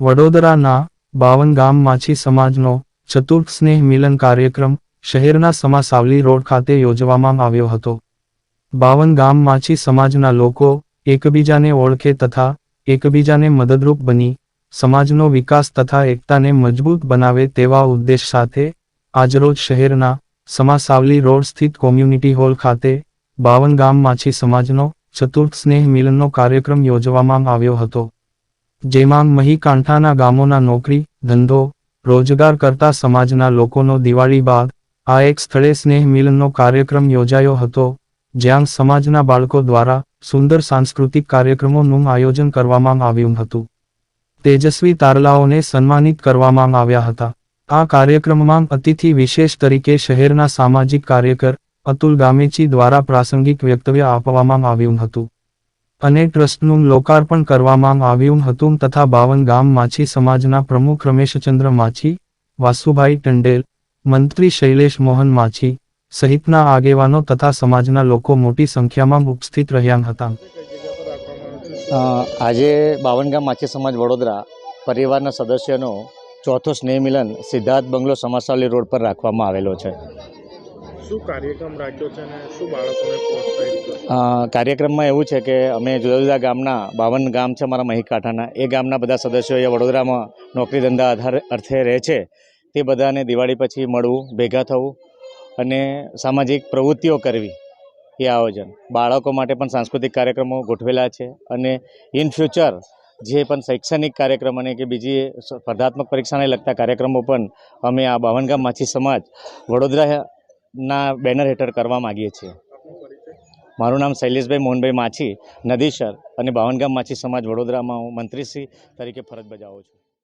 વડોદરાના બાવન ગામ માછી સમાજનો ચતુર્થ સ્નેહ મિલન કાર્યક્રમ શહેરના સમાસાવલી રોડ ખાતે યોજવામાં આવ્યો હતો. બાવન ગામ માછી સમાજના લોકો એકબીજાને ઓળખે તથા એકબીજાને મદદરૂપ બની સમાજનો વિકાસ તથા એકતાને મજબૂત બનાવે તેવા ઉદ્દેશ સાથે આજરોજ શહેરના સમાસાવલી રોડ સ્થિત કોમ્યુનિટી હોલ ખાતે બાવન ગામ માછી સમાજનો ચતુર્થ સ્નેહ મિલનનો કાર્યક્રમ યોજવામાં આવ્યો હતો. જેમાં મહી કાંઠાના ગામોના નોકરી, ધંધો, રોજગાર કરતા સમાજના લોકોનો દિવાળી બાદ આ એક સ્થળે સ્નેહ મિલનનો કાર્યક્રમ યોજાયો હતો, જ્યાં સમાજના બાળકો દ્વારા સુંદર સાંસ્કૃતિક કાર્યક્રમોનું આયોજન કરવામાં આવ્યું હતું. તેજસ્વી તારલાઓને સન્માનિત કરવામાં આવ્યા હતા. આ કાર્યક્રમમાં અતિથિ વિશેષ તરીકે શહેરના સામાજિક કાર્યકર અતુલ ગામેચી દ્વારા પ્રાસંગિક વક્તવ્ય આપવામાં આવ્યું હતું. અને ટ્રસ્ટનું લોકાર્પણ કરવામાં આવ્યું હતું તથા બાવન ગામ માછી સમાજના પ્રમુખ રમેશચંદ્ર માછી વાસુભાઈ ટંડેલ મંત્રી શૈલેષ મોહન માછી સહિતના આગેવાનો તથા સમાજના લોકો મોટી સંખ્યામાં ઉપસ્થિત રહ્યા હતા. અ, આજે બાવનગામ માછી સમાજ વડોદરા પરિવારના સદસ્યનો ચોથો સ્નેહ મિલન સિદ્ધાર્થ બંગલો સમાસાવલી રોડ પર રાખવામાં આવેલો છે. શું કાર્યક્રમ રાખ્યો છે અને શું બાળકોને કાર્યક્રમમાં એવું છે કે અમે જુદા જુદા ગામના, બાવન ગામ છે મારા મહીકાંઠાના. એ ગામના બધા સદસ્યો અહીંયા વડોદરામાં નોકરી ધંધા આધાર અર્થે રહે છે. તે બધાને દિવાળી પછી મળવું, ભેગા થવું અને સામાજિક પ્રવૃત્તિઓ કરવી એ આયોજન. બાળકો માટે પણ સાંસ્કૃતિક કાર્યક્રમો ગોઠવેલા છે અને ઇન ફ્યુચર જે પણ શૈક્ષણિક કાર્યક્રમ અને કે બીજી સ્પર્ધાત્મક પરીક્ષાને લગતા કાર્યક્રમો પણ અમે આ બાવનગામ માછી સમાજ વડોદરાના બેનર હેઠળ કરવા માગીએ છીએ. મારું નામ શૈલેષભાઈ મોહનભાઈ માછી નદીસર અને બાવનગામ માછી સમાજ વડોદરામાં હું મંત્રીશ્રી તરીકે ફરજ બજાવું છું.